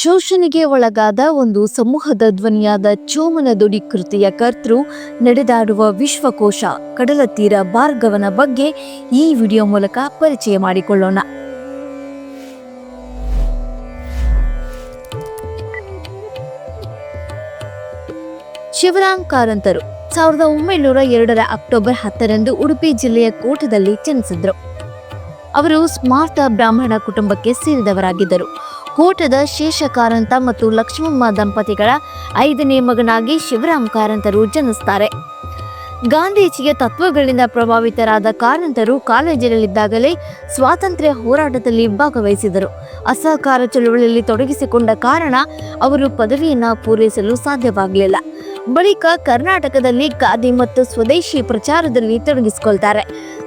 ಶೋಷಣೆಗೆ ಒಳಗಾದ ಒಂದು ಸಮೂಹದ ಧ್ವನಿಯಾದ ಚೋಮನ ದುಡಿ ಕೃತಿಯ ಕರ್ತೃ ನಡೆದಾಡುವ ವಿಶ್ವಕೋಶ ಕಡಲ ತೀರ ಭಾರ್ಗವನ ಬಗ್ಗೆ ಈ ವಿಡಿಯೋ ಮೂಲಕ ಪರಿಚಯ ಮಾಡಿಕೊಳ್ಳೋಣ. ಶಿವರಾಮ್ ಕಾರಂತರು ಸಾವಿರದ ಒಂಬೈನೂರ ಎರಡರ ಅಕ್ಟೋಬರ್ ಹತ್ತರಂದು ಉಡುಪಿ ಜಿಲ್ಲೆಯ ಕೋಟದಲ್ಲಿ ಜನಿಸಿದ್ರು. ಅವರು ಸ್ಮಾರ್ತ ಬ್ರಾಹ್ಮಣ ಕುಟುಂಬಕ್ಕೆ ಸೇರಿದವರಾಗಿದ್ದರು. ಕೋಟದ ಶೇಷ ಕಾರಂತ ಮತ್ತು ಲಕ್ಷ್ಮಮ್ಮ ದಂಪತಿಗಳ ಐದನೇ ಮಗನಾಗಿ ಶಿವರಾಮ್ ಕಾರಂತರು ಜನಿಸ್ತಾರೆ. ಗಾಂಧೀಜಿಯ ತತ್ವಗಳಿಂದ ಪ್ರಭಾವಿತರಾದ ಕಾರಂತರು ಕಾಲೇಜಿನಲ್ಲಿದ್ದಾಗಲೇ ಸ್ವಾತಂತ್ರ್ಯ ಹೋರಾಟದಲ್ಲಿ ಭಾಗವಹಿಸಿದರು. ಅಸಹಕಾರ ಚಳುವಳಿಯಲ್ಲಿ ತೊಡಗಿಸಿಕೊಂಡ ಕಾರಣ ಅವರು ಪದವಿಯನ್ನು ಪೂರೈಸಲು ಸಾಧ್ಯವಾಗಲಿಲ್ಲ. ಬಳಿಕ ಕರ್ನಾಟಕದಲ್ಲಿ ಖಾದಿ ಮತ್ತು ಸ್ವದೇಶಿ ಪ್ರಚಾರದಲ್ಲಿ ತೊಡಗಿಸಿಕೊಳ್ತಾರೆ.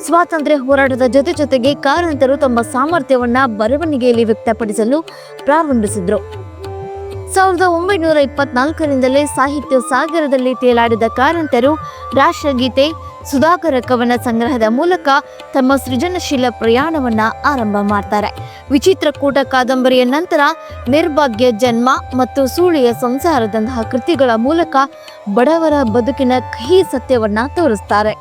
ಸ್ವಾತಂತ್ರ್ಯ ಹೋರಾಟದ ಜೊತೆ ಜೊತೆಗೆ ಕಾರಂತರು ತಮ್ಮ ಸಾಮರ್ಥ್ಯವನ್ನ ಬರವಣಿಗೆಯಲ್ಲಿ ವ್ಯಕ್ತಪಡಿಸಲು ಪ್ರಾರಂಭಿಸಿದ್ರು. ಸಾವಿರದ ಒಂಬೈನೂರ ಇಪ್ಪತ್ನಾಲ್ಕರಿಂದಲೇ ಸಾಹಿತ್ಯ ಸಾಗರದಲ್ಲಿ ತೇಲಾಡಿದ ಕಾರಂತರು ರಾಷ್ಟ್ರಗೀತೆ ಸುಧಾಕರ ಕವನ ಸಂಗ್ರಹದ ಮೂಲಕ ತಮ್ಮ ಸೃಜನಶೀಲ ಪ್ರಯಾಣವನ್ನ ಆರಂಭ ಮಾಡ್ತಾರೆ. ವಿಚಿತ್ರ ಕೂಟ ಕಾದಂಬರಿಯ ನಂತರ ನಿರ್ಭಾಗ್ಯ ಜನ್ಮ ಮತ್ತು ಸೂಳೆಯ ಸಂಸಾರದಂತಹ ಕೃತಿಗಳ ಮೂಲಕ ಬಡವರ ಬದುಕಿನ ಕಹಿ ಸತ್ಯವನ್ನ ತೋರಿಸ್ತಾರೆ.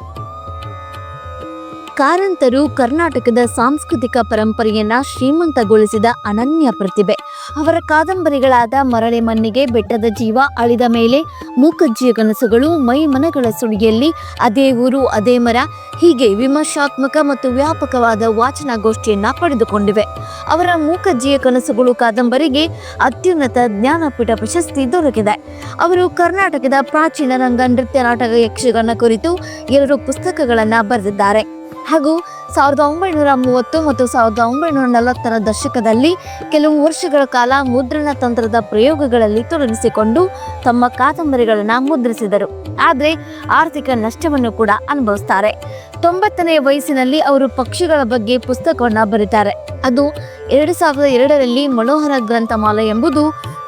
ಕಾರಂತರು ಕರ್ನಾಟಕದ ಸಾಂಸ್ಕೃತಿಕ ಪರಂಪರೆಯನ್ನ ಶ್ರೀಮಂತಗೊಳಿಸಿದ ಅನನ್ಯ ಪ್ರತಿಭೆ. ಅವರ ಕಾದಂಬರಿಗಳಾದ ಮರಳೆ ಮಣ್ಣಿಗೆ ಬೆಟ್ಟದ ಜೀವ ಅಳಿದ ಮೇಲೆ ಮೂಕಜ್ಜಿಯ ಕನಸುಗಳು ಮೈ ಮನಗಳ ಸುಳಿಯಲ್ಲಿ ಅದೇ ಊರು, ಅದೇ ಮರ, ಹೀಗೆ ವಿಮರ್ಶಾತ್ಮಕ ಮತ್ತು ವ್ಯಾಪಕವಾದ ವಾಚನಗೋಷ್ಠಿಯನ್ನ ಪಡೆದುಕೊಂಡಿವೆ. ಅವರ ಮೂಕಜ್ಜಿಯ ಕನಸುಗಳು ಕಾದಂಬರಿಗೆ ಅತ್ಯುನ್ನತ ಜ್ಞಾನಪೀಠ ಪ್ರಶಸ್ತಿ ದೊರಕಿದೆ. ಅವರು ಕರ್ನಾಟಕದ ಪ್ರಾಚೀನ ರಂಗ ನೃತ್ಯ ನಾಟಕ ಯಕ್ಷಗಾನ ಕುರಿತು ಎರಡು ಪುಸ್ತಕಗಳನ್ನ ಬರೆದಿದ್ದಾರೆ. ಹಾಗೂ ಸಾವಿರದ ಒಂಬೈನೂರ ಮೂವತ್ತು ಮತ್ತು ಸಾವಿರದ ಒಂಬೈನೂರ ನಲವತ್ತರ ದಶಕದಲ್ಲಿ ಕೆಲವು ವರ್ಷಗಳ ಕಾಲ ಮುದ್ರಣ ತಂತ್ರದ ಪ್ರಯೋಗಗಳಲ್ಲಿ ತೊಡಗಿಸಿಕೊಂಡು ತಮ್ಮ ಕಾದಂಬರಿಗಳನ್ನು ಮುದ್ರಿಸಿದರು. ಆದರೆ ಆರ್ಥಿಕ ನಷ್ಟವನ್ನು ಕೂಡ ಅನುಭವಿಸ್ತಾರೆ. ತೊಂಬತ್ತನೇ ವಯಸ್ಸಿನಲ್ಲಿ ಅವರು ಪಕ್ಷಿಗಳ ಬಗ್ಗೆ ಪುಸ್ತಕವನ್ನು ಬರೀತಾರೆ. ಅದು ಎರಡು ಸಾವಿರದ ಎರಡರಲ್ಲಿ ಮನೋಹರ ಗ್ರಂಥಮಾಲ ಎಂಬುದು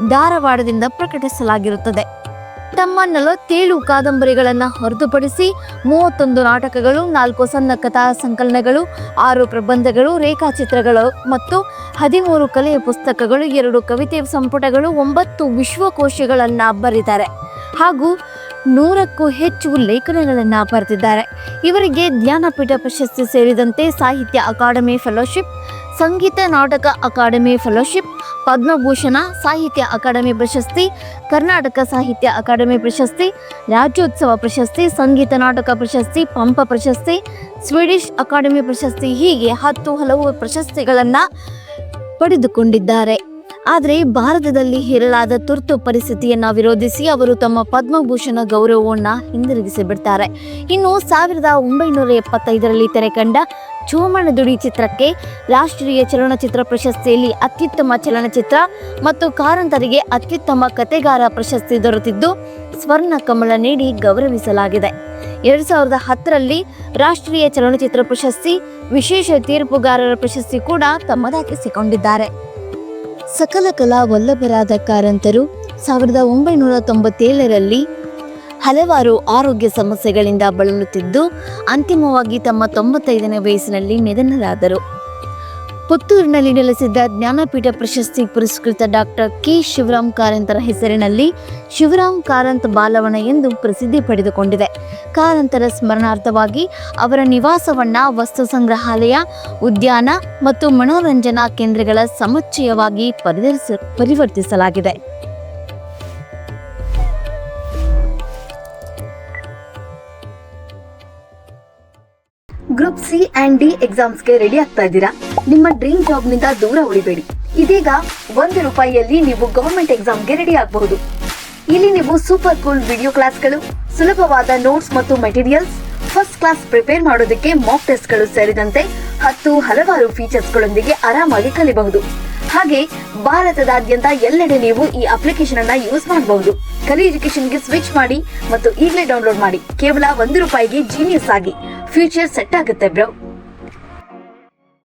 ಧಾರವಾಡದಿಂದ ಪ್ರಕಟಿಸಲಾಗಿರುತ್ತದೆ. ತಮ್ಮ ನಲವತ್ತೇಳು ಕಾದಂಬರಿಗಳನ್ನು ಹೊರತುಪಡಿಸಿ ಮೂವತ್ತೊಂದು ನಾಟಕಗಳು, ನಾಲ್ಕು ಸಣ್ಣ ಕಥಾ ಸಂಕಲನಗಳು, ಆರು ಪ್ರಬಂಧಗಳು, ರೇಖಾಚಿತ್ರಗಳು ಮತ್ತು ಹದಿಮೂರು ಕಲೆಯ ಪುಸ್ತಕಗಳು, ಎರಡು ಕವಿತೆ ಸಂಪುಟಗಳು, ಒಂಬತ್ತು ವಿಶ್ವಕೋಶಗಳನ್ನು ಬರೆದಿದ್ದಾರೆ. ಹಾಗೂ ನೂರಕ್ಕೂ ಹೆಚ್ಚು ಲೇಖನಗಳನ್ನು ಬರೆದಿದ್ದಾರೆ. ಇವರಿಗೆ ಜ್ಞಾನಪೀಠ ಪ್ರಶಸ್ತಿ ಸೇರಿದಂತೆ ಸಾಹಿತ್ಯ ಅಕಾಡೆಮಿ ಫೆಲೋಶಿಪ್ ಸಂಗೀತ ನಾಟಕ ಅಕಾಡೆಮಿ ಫೆಲೋಶಿಪ್, ಪದ್ಮಭೂಷಣ ಸಾಹಿತ್ಯ ಅಕಾಡೆಮಿ ಪ್ರಶಸ್ತಿ, ಕರ್ನಾಟಕ ಸಾಹಿತ್ಯ ಅಕಾಡೆಮಿ ಪ್ರಶಸ್ತಿ, ರಾಜ್ಯೋತ್ಸವ ಪ್ರಶಸ್ತಿ, ಸಂಗೀತ ನಾಟಕ ಪ್ರಶಸ್ತಿ, ಪಂಪ ಪ್ರಶಸ್ತಿ ಸ್ವೀಡಿಷ್ ಅಕಾಡೆಮಿ ಪ್ರಶಸ್ತಿ ಹೀಗೆ ಹತ್ತು ಹಲವು ಪ್ರಶಸ್ತಿಗಳನ್ನು ಪಡೆದುಕೊಂಡಿದ್ದಾರೆ. ಆದರೆ ಭಾರತದಲ್ಲಿ ಹೇರಲಾದ ತುರ್ತು ಪರಿಸ್ಥಿತಿಯನ್ನ ವಿರೋಧಿಸಿ ಅವರು ತಮ್ಮ ಪದ್ಮಭೂಷಣ ಗೌರವವನ್ನ ಹಿಂದಿರುಗಿಸಿ ಬಿಡ್ತಾರೆ ಇನ್ನು ಸಾವಿರದ ಒಂಬೈನೂರ ಎಪ್ಪತ್ತೈದರಲ್ಲಿ ತೆರೆಕಂಡ ಚೋಮನ ದುಡಿ ಚಿತ್ರಕ್ಕೆ ರಾಷ್ಟ್ರೀಯ ಚಲನಚಿತ್ರ ಪ್ರಶಸ್ತಿಯಲ್ಲಿ ಅತ್ಯುತ್ತಮ ಚಲನಚಿತ್ರ ಮತ್ತು ಕಾರಂತರಿಗೆ ಅತ್ಯುತ್ತಮ ಕತೆಗಾರ ಪ್ರಶಸ್ತಿ ದೊರೆತಿದ್ದು ಸ್ವರ್ಣ ಕಮಲ ನೀಡಿ ಗೌರವಿಸಲಾಗಿದೆ. ಎರಡು ಸಾವಿರದ ಹತ್ತರಲ್ಲಿ ರಾಷ್ಟ್ರೀಯ ಚಲನಚಿತ್ರ ಪ್ರಶಸ್ತಿ ವಿಶೇಷ ತೀರ್ಪುಗಾರರ ಪ್ರಶಸ್ತಿ ಕೂಡ ತಮ್ಮದಾಗಿಸಿಕೊಂಡಿದ್ದಾರೆ. ಸಕಲ ಕಲಾ ವಲ್ಲಭರಾದ ಕಾರಂತರು ಸಾವಿರದ ಒಂಬೈನೂರ ತೊಂಬತ್ತೇಳರಲ್ಲಿ ಹಲವಾರು ಆರೋಗ್ಯ ಸಮಸ್ಯೆಗಳಿಂದ ಬಳಲುತ್ತಿದ್ದು, ಅಂತಿಮವಾಗಿ ತಮ್ಮ ತೊಂಬತ್ತೈದನೇ ವಯಸ್ಸಿನಲ್ಲಿ ನಿಧನರಾದರು. ಪುತ್ತೂರಿನಲ್ಲಿ ನೆಲೆಸಿದ್ದ ಜ್ಞಾನಪೀಠ ಪ್ರಶಸ್ತಿ ಪುರಸ್ಕೃತ ಡಾಕ್ಟರ್ ಕೆ ಶಿವರಾಮ್ ಕಾರಂತರ ಹೆಸರಿನಲ್ಲಿ ಶಿವರಾಮ್ ಕಾರಂತ್ ಬಾಲವನ ಎಂದು ಪ್ರಸಿದ್ಧಿ ಪಡೆದುಕೊಂಡಿದೆ. ಕಾರಂತರ ಸ್ಮರಣಾರ್ಥವಾಗಿ ಅವರ ನಿವಾಸವನ್ನ ವಸ್ತು ಸಂಗ್ರಹಾಲಯ, ಉದ್ಯಾನ ಮತ್ತು ಮನೋರಂಜನಾ ಕೇಂದ್ರಗಳ ಸಮುಚ್ಚಯವಾಗಿ ಪರಿಧರಿಸ ಪರಿವರ್ತಿಸಲಾಗಿದೆ. ಗ್ರೂಪ್ ಸಿ ಆ್ಯಂಡ್ ಡಿ ಎಕ್ಸಾಮ್ಸ್ಗೆ ರೆಡಿ ಆಗ್ತಾ ಇದ್ದೀರಾ? ನಿಮ್ಮ ಡ್ರೀಮ್ ಜಾಬ್ನಿಂದ ದೂರ ಉಳಿಬೇಡಿ. ಇದೀಗ ಒಂದು ರೂಪಾಯಿಯಲ್ಲಿ ನೀವು ಗವರ್ಮೆಂಟ್ ಎಕ್ಸಾಮ್ಗೆ ರೆಡಿ ಆಗಬಹುದು. ಇಲ್ಲಿ ನೀವು ಸೂಪರ್ ಕೂಲ್ ವಿಡಿಯೋ ಕ್ಲಾಸ್ಗಳು, ಸುಲಭವಾದ ನೋಟ್ಸ್ ಮತ್ತು ಮೆಟೀರಿಯಲ್ಸ್, ಫಸ್ಟ್ ಕ್ಲಾಸ್ ಪ್ರಿಪೇರ್ ಮಾಡೋದಕ್ಕೆ ಮಾಕ್ ಟೆಸ್ಟ್ಗಳು ಸೇರಿದಂತೆ ಹತ್ತು ಹಲವಾರು ಫೀಚರ್ಸ್ಗಳೊಂದಿಗೆ ಆರಾಮಾಗಿ ಕಲಿಬಹುದು. ಹಾಗೆ ಭಾರತದಾದ್ಯಂತ ಎಲ್ಲೆಡೆ ನೀವು ಈ ಅಪ್ಲಿಕೇಶನ್ ಅನ್ನ ಯೂಸ್ ಮಾಡಬಹುದು. ಕಲಿ ಎಜುಕೇಶನ್ಗೆ ಸ್ವಿಚ್ ಮಾಡಿ ಮತ್ತು ಈಗಲೇ ಡೌನ್ಲೋಡ್ ಮಾಡಿ. ಕೇವಲ ಒಂದು ರೂಪಾಯಿಗೆ ಜೀನಿಯಸ್ ಆಗಿ. ಫ್ಯೂಚರ್ ಸೆಟ್ ಆಗುತ್ತೆ ಬ್ರೋ